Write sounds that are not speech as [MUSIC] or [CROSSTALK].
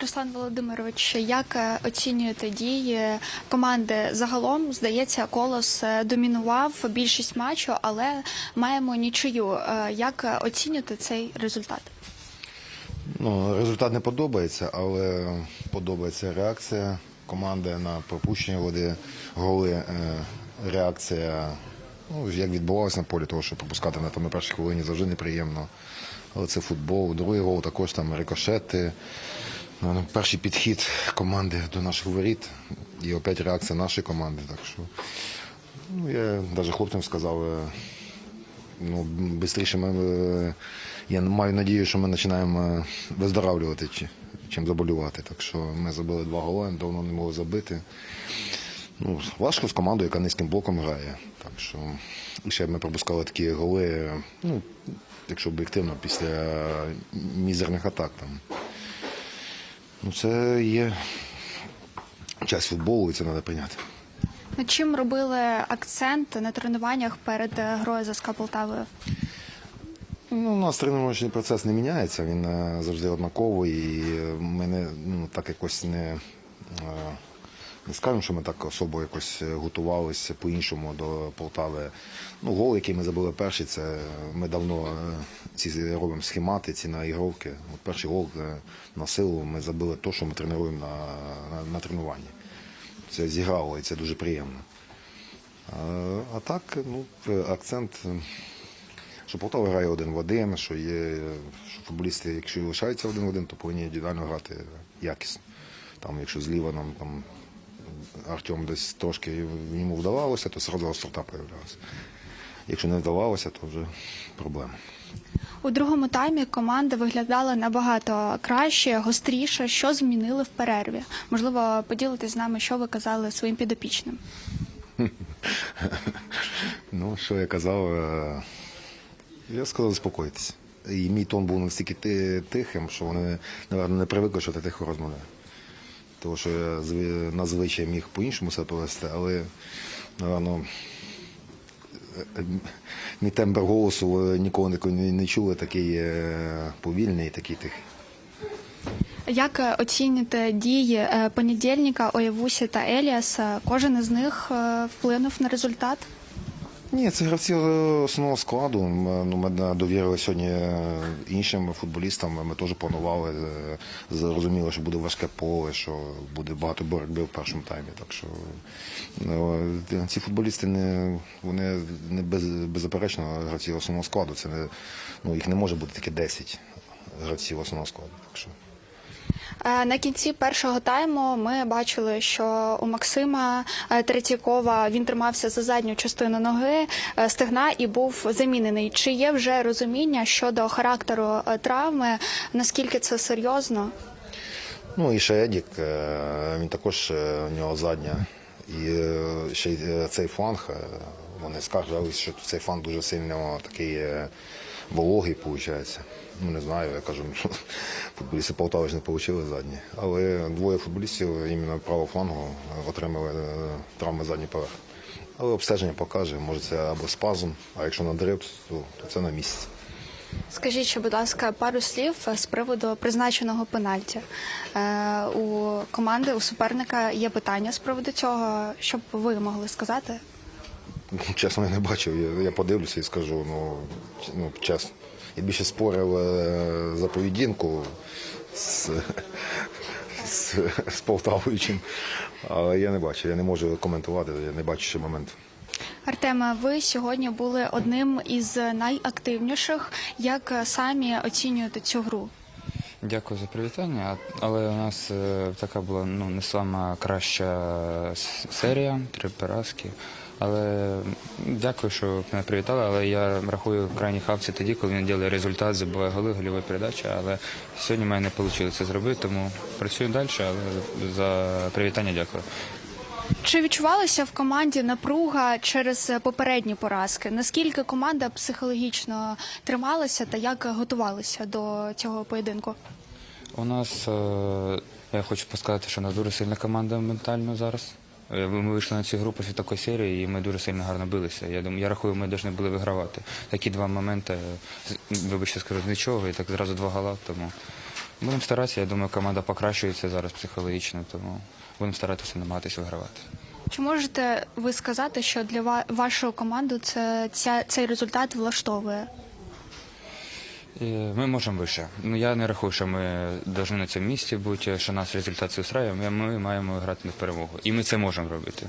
Руслан Володимирович, як е, оцінюєте дії команди загалом? Здається, колос е, домінував більшість матчу, але маємо нічию. Е, Як оцінюєте цей результат? Ну, результат не подобається, але подобається реакція команди на пропущення води, голи, реакція. Ну, як відбувалося на полі, того, що пропускати на, на першій хвилині завжди неприємно. Але це футбол. Другий гол також там рикошети. Ну, перший підхід команди до наших воріт. І опять реакція нашої команди. Так що, ну, я навіть хлопцям сказав, е, ну, швидше ми, е, я маю надію, що ми починаємо е, виздоравлювати, чи, чим заболювати. Так що ми забили два голи, давно не могли забити. Ну, важко з командою, яка низьким блоком грає. Так що ще ми пропускали такі голи, е, ну, якщо об'єктивно, після мізерних атак. Там. Ну, це є час футболу, і це треба прийняти. Над чим робили акцент на тренуваннях перед е, грою за СКА Полтавою? Ну, у нас тренувальний процес не міняється, він е, завжди однаковий. І ми не, ну, так якось не, е, не скажемо, що ми так особо якось е, готувалися по-іншому до Полтави. Ну, гол, який ми забили перший, це ми давно е, ці робимо схемати, ці наігровки. От перший гол е, на силу ми забили те, що ми тренуємо на, на, на тренуванні. Це зіграло і це дуже приємно. А, а так, ну, акцент. що Полтава грає один в один, що є що футболісти, якщо лишаються один в один, то повинні індивідуально грати якісно. Там, якщо зліва нам там Артем десь трошки йому вдавалося, то одразу острота появлялася. Якщо не вдавалося, то вже проблема. У другому таймі команда виглядала набагато краще, гостріше. Що змінили в перерві? Можливо, поділитесь з нами, що ви казали своїм підопічним. [LAUGHS] Ну, що я казав, е, я сказав заспокоїтися. І мій тон був настільки тихим, що вони, напевно, не привикли, що ти тихо розмовляєш. Тому що я зви- назвичай міг по-іншому себе повести, але, напевно, е, е, мій тембр голосу ви ніколи не, чули, такий е, повільний, такий тихий. Як е, оціните дії е, понедільника, Оєвусі та Еліаса? Кожен із них е, вплинув на результат? Ні, це гравці е, основного складу. Ми, ну, ми довірили сьогодні е, іншим футболістам. Ми теж планували, е, зрозуміли, що буде важке поле, що буде багато боротьби в першому таймі. Так що е, ці футболісти не вони не без, беззаперечно гравці основного складу. Це не, ну, їх не може бути тільки 10 гравців основного складу. Так що. Е, На кінці першого тайму ми бачили, що у Максима е, Третьякова він тримався за задню частину ноги е, стегна і був замінений. Чи є вже розуміння щодо характеру травми? Наскільки це серйозно? Ну і ще Едік, він також у нього задня. І ще цей фланг, вони скаржилися, що цей фланг дуже сильно такий вологий, виходить. Ну не знаю, я кажу, [LAUGHS] футболісти Полтави ж не отримали задні. Але двоє футболістів іменно правого флангу отримали е, травми задній поверх. Але обстеження покаже, може це або спазм, а якщо надрив, то, то це на місці. Скажіть, будь ласка, пару слів з приводу призначеного пенальті. Е, У команди, у суперника є питання з приводу цього. Що б ви могли сказати? [LAUGHS] Чесно, я не бачив. Я, я подивлюся і скажу, ну, ну чесно. Я більше спорив е, за поведінку з, з, з Полтавою. Але я не бачу, я не можу коментувати, я не бачу ще моменту. Артеме, ви сьогодні були одним із найактивніших. Як е, самі оцінюєте цю гру? Дякую за привітання. Але у нас е, така була ну не сама краща серія, три поразки. Але дякую, що мене привітали. Але я рахую крайні хавці тоді, коли він робить результат, забуває голи, гольова передача. Але сьогодні в мене не вийшло це зробити, тому працюю далі. Але за привітання дякую. Чи відчувалася в команді напруга через попередні поразки? Наскільки команда психологічно трималася та як готувалася до цього поєдинку? У нас е, я хочу сказати, що у нас дуже сильна команда ментально зараз. Е, Ми вийшли на цю гру після такої серії, і ми дуже сильно гарно билися. Я думаю, я рахую, ми повинні були вигравати. Такі два моменти, вибачте, скажу, з нічого, і так зразу два гола. Тому будемо старатися. Я думаю, команда покращується зараз психологічно, тому будемо старатися намагатися вигравати. Чи можете ви сказати, що для ва- вашу команду це ця, цей результат влаштовує? Е, Ми можемо вище. Ну я не рахую, що ми повинні на цьому місці бути, що нас результат устраює. Ми маємо грати на перемогу. І ми це можемо робити.